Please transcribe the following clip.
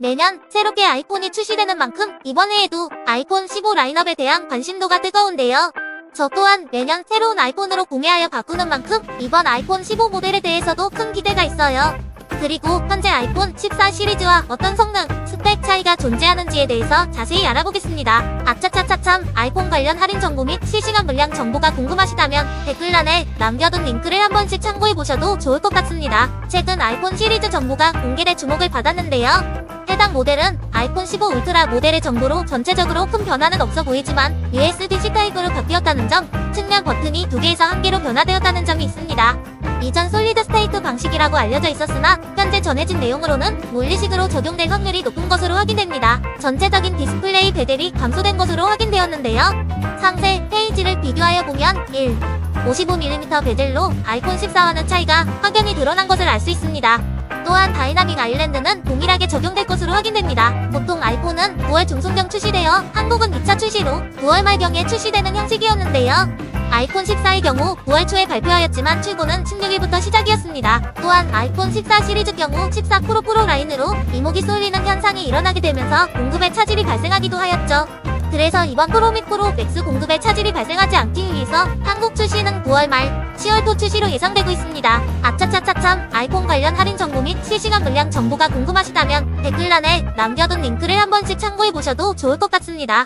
매년 새롭게 아이폰이 출시되는 만큼 이번 해에도 아이폰 15 라인업에 대한 관심도가 뜨거운데요. 저 또한 매년 새로운 아이폰으로 구매하여 바꾸는 만큼 이번 아이폰 15 모델에 대해서도 큰 기대가 있어요. 그리고 현재 아이폰 14 시리즈와 어떤 성능, 스펙 차이가 존재하는지에 대해서 자세히 알아보겠습니다. 아차차차참 아이폰 관련 할인 정보 및 실시간 물량 정보가 궁금하시다면 댓글란에 남겨둔 링크를 한 번씩 참고해보셔도 좋을 것 같습니다. 최근 아이폰 시리즈 정보가 공개돼 주목을 받았는데요. 해당 모델은 아이폰 15 울트라 모델의 정보로 전체적으로 큰 변화는 없어 보이지만 USB-C 타입으로 바뀌었다는 점, 측면 버튼이 두 개에서 한 개로 변화되었다는 점이 있습니다. 이전 솔리드 스테이트 방식이라고 알려져 있었으나 현재 전해진 내용으로는 물리식으로 적용될 확률이 높은 것으로 확인됩니다. 전체적인 디스플레이 배델이 감소된 것으로 확인되었는데요. 상세 페이지를 비교하여 보면 1. 55mm 베젤로 아이폰 14와는 차이가 확연히 드러난 것을 알 수 있습니다. 또한 다이나믹 아일랜드는 동일하게 적용될 것으로 확인됩니다. 보통 아이폰은 9월 중순경 출시되어 한국은 2차 출시로 9월 말경에 출시되는 형식이었는데요. 아이폰 14의 경우 9월 초에 발표하였지만 출고는 16일부터 시작이었습니다. 또한 아이폰 14 시리즈 경우 14 프로 프로 라인으로 이목이 쏠리는 현상이 일어나게 되면서 공급에 차질이 발생하기도 하였죠. 그래서 이번 프로 및 프로 맥스 공급에 차질이 발생하지 않기 위해서 한국 출시는 9월 말, 10월 초 출시로 예상되고 있습니다. 아이폰 관련 할인 정보 및 실시간 물량 정보가 궁금하시다면 댓글란에 남겨둔 링크를 한 번씩 참고해 보셔도 좋을 것 같습니다.